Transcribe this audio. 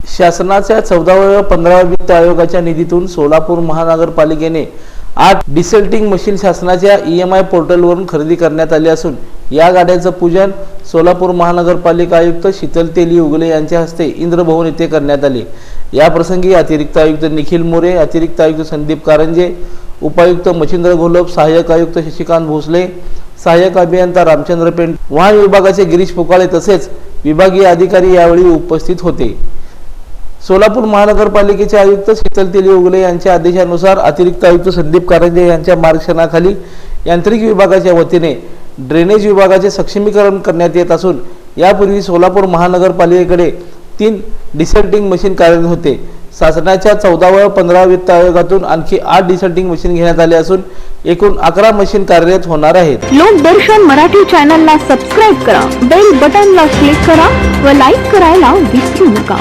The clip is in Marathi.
शासनाच्या चौदाव्या पंधराव्या वित्त आयोगाच्या निधीतून सोलापूर महानगरपालिकेने आठ डिसल्टिंग मशीन शासनाच्या ई एम आय पोर्टलवरून खरेदी करण्यात आली असून या गाड्यांचं पूजन सोलापूर महानगरपालिका आयुक्त शीतल तेली उगले यांच्या हस्ते इंद्रभवन येथे करण्यात आले. याप्रसंगी अतिरिक्त आयुक्त निखिल मोरे अतिरिक्त आयुक्त संदीप कारंजे उपायुक्त मच्छिंद्र घोलप सहाय्यक आयुक्त शशिकांत भोसले सहाय्यक अभियंता रामचंद्र पेंट वाहन विभागाचे गिरीश फुकाळे तसेच विभागीय अधिकारी यावेळी उपस्थित होते. सोलापूर महानगरपालिकेचे आयुक्त शीतल तेली उगले यांच्या आदेशानुसार अतिरिक्त आयुक्त संदीप कारंजे यांच्या मार्गदर्शनाखाली यांत्रिक विभागाच्या वतीने ड्रेनेज विभागाचे सक्षमीकरण करण्यात येत असून यापूर्वी सोलापूर महानगरपालिकेकडे तीन डिसल्टिंग मशीन कार्यरत होते. शासनाच्या चौदाव्या पंधरा वित्त आयोगातून आणखी आठ डिसल्टिंग मशीन घेण्यात आले असून एकूण अकरा मशीन कार्यरत होणार आहेत. लोकदर्शन मराठी चॅनलला सबस्क्राईब करा. बेल बटनला क्लिक करा व लाईक करायला विसरू नका.